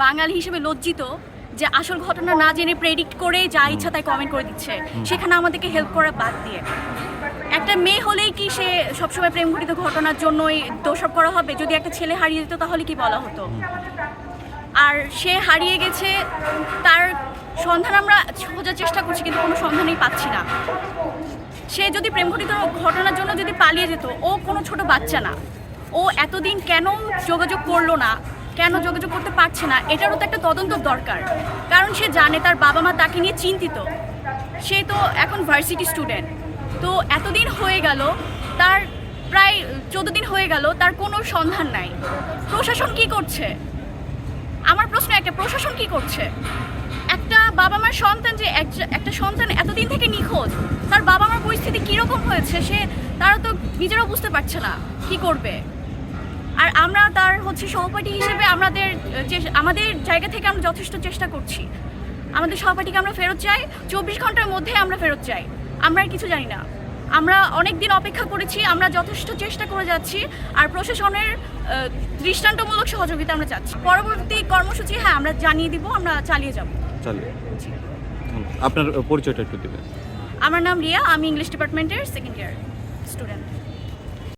বাঙালি হিসেবে লজ্জিত যে আসল ঘটনা না জেনে প্রেডিক্ট করে যা ইচ্ছা তাই কমেন্ট করে দিচ্ছে। সেখানে আমাদেরকে হেল্প করা বাদ দিয়ে। একটা মেয়ে হলেই কি সে সবসময় প্রেম ঘটিত ঘটনার জন্যই দোষারোপ করা হবে? যদি একটা ছেলে হারিয়ে যেত তাহলে কি বলা হতো? আর সে হারিয়ে গেছে তার সন্ধান আমরা খোঁজার চেষ্টা করছি কিন্তু কোনো সন্ধানই পাচ্ছি না। সে যদি প্রেম ঘটিত ঘটনার জন্য যদি পালিয়ে যেত ও কোনো ছোট বাচ্চা না। ও এতদিন কেন যোগাযোগ করল না? কেন যোগাযোগ করতে পারছে না, এটারও তো একটা তদন্ত দরকার। কারণ সে জানে তার বাবা মা তাকে নিয়ে চিন্তিত। সে তো এখন ভার্সিটি স্টুডেন্ট তো এতদিন হয়ে গেল, তার প্রায় চোদ্দ দিন হয়ে গেল, তার কোনো সন্ধান নাই। প্রশাসন কি করছে? আমার প্রশ্ন একটা প্রশাসন কি করছে? একটা বাবা মার সন্তান যে এক- একটা সন্তান এতদিন থেকে নিখোঁজ, তার বাবা মার পরিস্থিতি কীরকম হয়েছে সে, তারা তো নিজেরাও বুঝতে পারছে না, কি করবে? আর আমরা তার হচ্ছে সহপাঠী হিসেবে আমাদের যে আমাদের জায়গা থেকে আমরা যথেষ্ট চেষ্টা করছি। আমাদের সহপাঠীকে আমরা ফেরত চাই চব্বিশ ঘণ্টার মধ্যে আমরা ফেরত চাই। আমরা আর কিছু জানি না। আমরা অনেক দিন অপেক্ষা করেছি আমরা যথেষ্ট চেষ্টা করে যাচ্ছি আর প্রশাসনের দৃষ্টান্তমূলক সহযোগিতা আমরা চাচ্ছি। পরবর্তী কর্মসূচি হ্যাঁ আমরা জানিয়ে দিব আমরা চালিয়ে যাব। চালিয়ে আপনার পরিচয়টা একটু দেবেন। আমার নাম রিয়া আমি ইংলিশ ডিপার্টমেন্টের সেকেন্ড ইয়ার স্টুডেন্ট